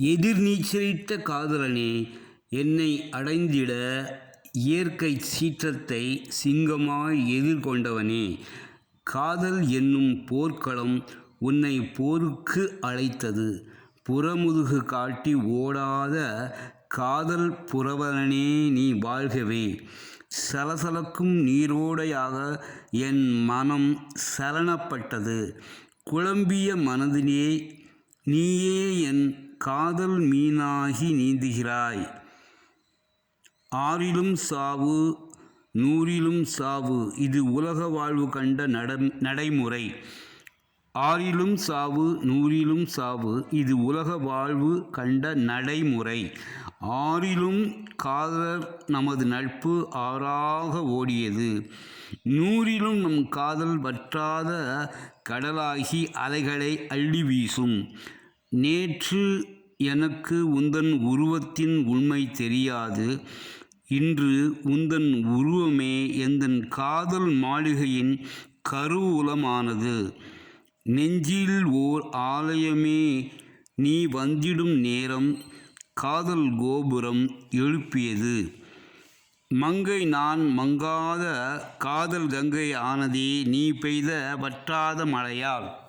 எதிர்நீச்சலிட்ட காதலனே என்னை அடைந்திட இயற்கை சீற்றத்தை சிங்கமாய் எதிர்கொண்டவனே காதல் என்னும் போர்க்களம் உன்னை போருக்கு அழைத்தது. புறமுதுகு காட்டி ஓடாத காதல் புறவனே நீ வாழ்கவே. சலசலக்கும் நீரோடையாக என் மனம் சலனப்பட்டது. குழம்பிய மனதிலே நீயே என் காதல் மீனாகி நீந்துகிறாய். ஆறிலும் சாவு நூறிலும் சாவு இது உலக வாழ்வு கண்ட நட நடைமுறை. ஆறிலும் சாவு நூறிலும் சாவு இது உலக வாழ்வு கண்ட நடைமுறை. ஆறிலும் காதலர் நமது நட்பு ஆறாக ஓடியது. நூறிலும் நம் காதல் வற்றாத கடலாகி அலைகளை அள்ளி வீசும். நேற்று எனக்கு உந்தன் உருவத்தின் உண்மை தெரியாது. இன்று உந்தன் உருவமே எந்தன் காதல் மாளிகையின் கருவூலமானது. நெஞ்சில் ஓர் ஆலயமே நீ வந்திடும் நேரம் காதல் கோபுரம் எழுப்பியது. மங்கை நான் மங்காத காதல் கங்கை ஆனதே நீ பெய்த வற்றாத மழையால்.